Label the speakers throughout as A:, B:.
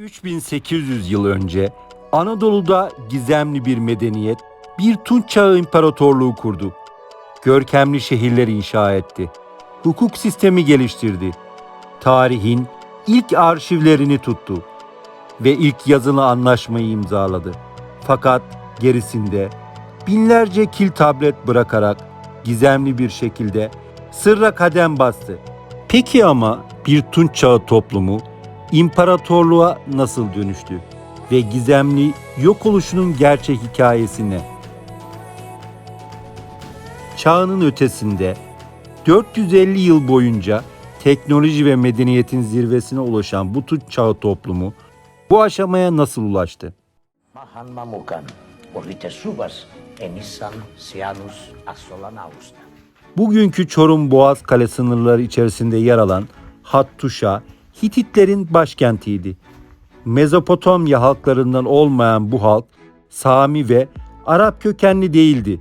A: 3800 yıl önce Anadolu'da gizemli bir medeniyet, bir Tunç Çağı İmparatorluğu kurdu. Görkemli şehirler inşa etti. Hukuk sistemi geliştirdi. Tarihin ilk arşivlerini tuttu ve ilk yazılı anlaşmayı imzaladı. Fakat gerisinde binlerce kil tablet bırakarak gizemli bir şekilde sırra kadem bastı. Peki ama bir Tunç Çağı toplumu imparatorluğa nasıl dönüştü ve gizemli yok oluşunun gerçek hikayesi ne? Çağının ötesinde 450 yıl boyunca teknoloji ve medeniyetin zirvesine ulaşan bu Tunç Çağı toplumu bu aşamaya nasıl ulaştı?
B: Mahan mamukan, orite subas, enisan sianus assolanausta.
A: Bugünkü Çorum Boğaz Kale sınırları içerisinde yer alan Hattuşa, Hititlerin başkentiydi. Mezopotamya halklarından olmayan bu halk, Sami ve Arap kökenli değildi.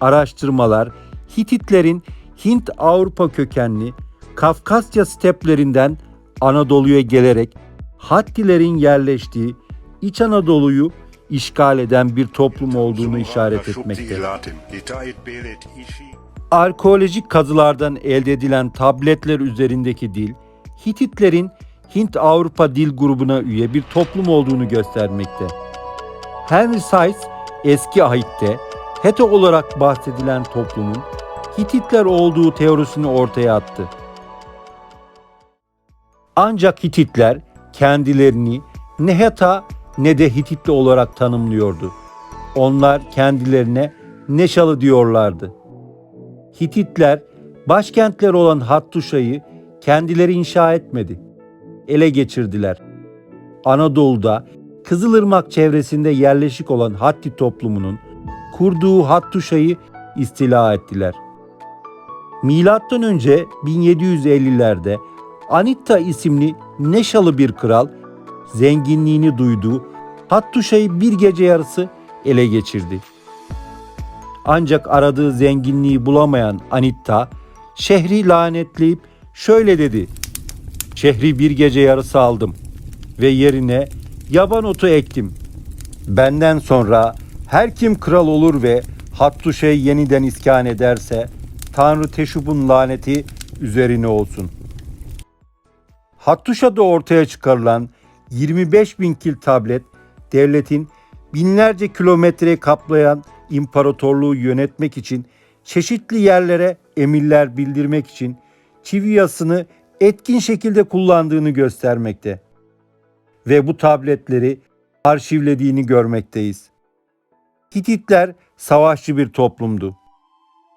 A: Araştırmalar, Hititlerin Hint-Avrupa kökenli Kafkasya steplerinden Anadolu'ya gelerek Hattilerin yerleştiği İç Anadolu'yu işgal eden bir toplum olduğunu işaret etmekte. Arkeolojik kazılardan elde edilen tabletler üzerindeki dil, Hititlerin Hint-Avrupa dil grubuna üye bir toplum olduğunu göstermekte. Henry Sayce, eski ahitte Hete olarak bahsedilen toplumun Hititler olduğu teorisini ortaya attı. Ancak Hititler kendilerini ne Heta ne de Hititli olarak tanımlıyordu. Onlar kendilerine Neşalı diyorlardı. Hititler başkentleri olan Hattuşa'yı kendileri inşa etmedi. Ele geçirdiler. Anadolu'da Kızılırmak çevresinde yerleşik olan Hatti toplumunun kurduğu Hattuşa'yı istila ettiler. Milattan önce 1750'lerde Anitta isimli Neşalı bir kral zenginliğini duyduğu Hattuşa'yı bir gece yarısı ele geçirdi. Ancak aradığı zenginliği bulamayan Anitta şehri lanetleyip şöyle dedi. Şehri bir gece yarısı aldım ve yerine yaban otu ektim. Benden sonra her kim kral olur ve Hattuşa'yı yeniden iskan ederse Tanrı Teşub'un laneti üzerine olsun. Hattuşa'da ortaya çıkarılan 25 bin kil tablet devletin binlerce kilometre kaplayan imparatorluğu yönetmek için çeşitli yerlere emirler bildirmek için çivi yasını etkin şekilde kullandığını göstermekte. Ve bu tabletleri arşivlediğini görmekteyiz. Hititler savaşçı bir toplumdu.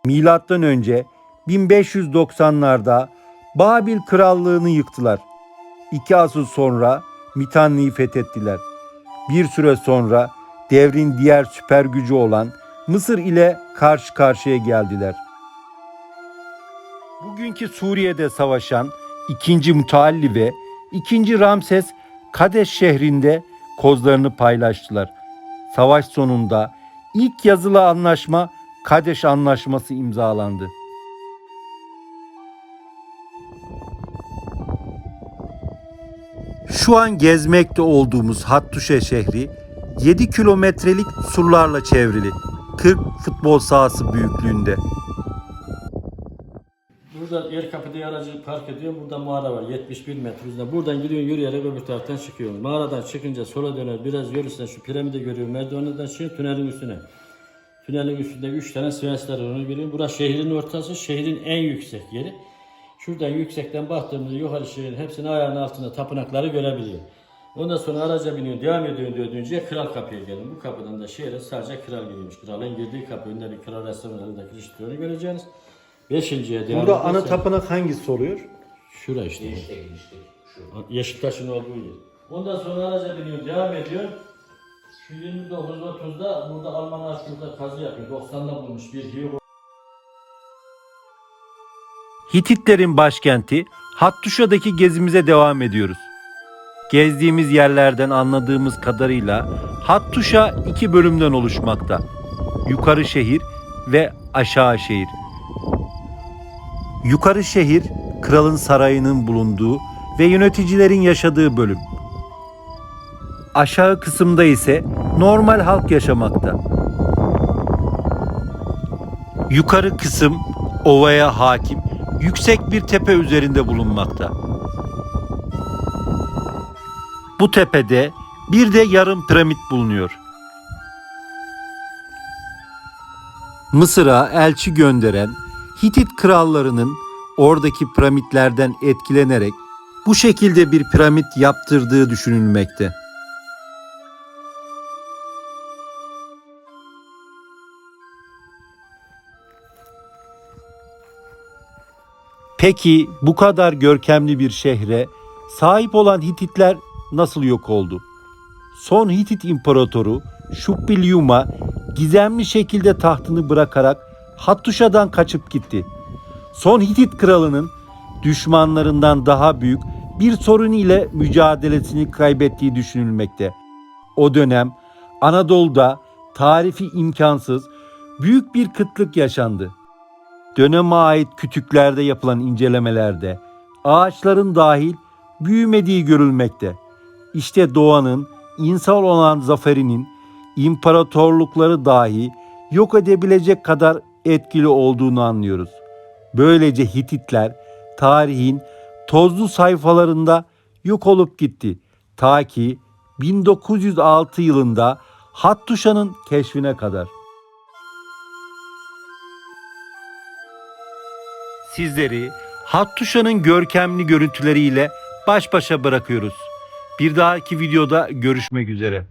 A: Milattan önce 1590'larda Babil krallığını yıktılar. İki asıl sonra Mitanni'yi fethettiler. Bir süre sonra devrin diğer süper gücü olan Mısır ile karşı karşıya geldiler. Bugünkü Suriye'de savaşan 2. Mutalli ve 2. Ramses Kadeş şehrinde kozlarını paylaştılar. Savaş sonunda ilk yazılı anlaşma Kadeş Anlaşması imzalandı. Şu an gezmekte olduğumuz Hattuşa şehri 7 kilometrelik surlarla çevrili. 40 futbol sahası büyüklüğünde.
C: Burada yer kapıda aracı park ediyorum. Burada mağara var 71 metre uzun. Buradan gidiyorsun yürüyerek öbür taraftan çıkıyorsun. Mağaradan çıkınca sola döner biraz yürürsen şu piramide görüyorum. Merdivenlerden çıkıyorsun tünelin üstüne. Tünelin üstünde 3 tane var onu görüyorum. Burası şehrin ortası. Şehrin en yüksek yeri. Şuradan yüksekten baktığımızda yukarı şehrin hepsinin ayağının altında tapınakları görebiliyor. Ondan sonra araca biniyorsun, devam ediyorsun dördüncüye kral kapıya gelin. Bu kapıdan da şehre sadece kral giriyormuş. Kralın girdiği kapı önünde bir kral restoranlarında kilitliyonu göreceğiniz. Beşinciye devam
A: Burada ana
C: edersen-
A: tapınak hangisi oluyor?
C: Şura işte. Yeşiltaş'ın olduğu yer. Ondan sonra araca biniyor, devam ediyor. Şu 29-30'da burada Alman arşivinde kazı yapıyor. 90'da bulmuş bir Hugo
A: Hititlerin başkenti Hattuşa'daki gezimize devam ediyoruz. Gezdiğimiz yerlerden anladığımız kadarıyla Hattuşa iki bölümden oluşmakta. Yukarı şehir ve aşağı şehir. Yukarı şehir kralın sarayının bulunduğu ve yöneticilerin yaşadığı bölüm. Aşağı kısımda ise normal halk yaşamakta. Yukarı kısım ovaya hakim, yüksek bir tepe üzerinde bulunmakta. Bu tepede bir de yarım piramit bulunuyor. Mısır'a elçi gönderen Hitit krallarının oradaki piramitlerden etkilenerek bu şekilde bir piramit yaptırdığı düşünülmekte. Peki bu kadar görkemli bir şehre sahip olan Hititler nasıl yok oldu? Son Hitit imparatoru Şuppilyuma gizemli şekilde tahtını bırakarak Hattuşa'dan kaçıp gitti. Son Hitit kralının düşmanlarından daha büyük bir sorun ile mücadelesini kaybettiği düşünülmekte. O dönem Anadolu'da tarifi imkansız büyük bir kıtlık yaşandı. Döneme ait kütüklerde yapılan incelemelerde ağaçların dahil büyümediği görülmekte. İşte doğanın insan olan zaferinin imparatorlukları dahi yok edebilecek kadar etkili olduğunu anlıyoruz. Böylece Hititler tarihin tozlu sayfalarında yok olup gitti. Ta ki 1906 yılında Hattuşa'nın keşfine kadar. Sizleri Hattuşa'nın görkemli görüntüleriyle baş başa bırakıyoruz. Bir dahaki videoda görüşmek üzere.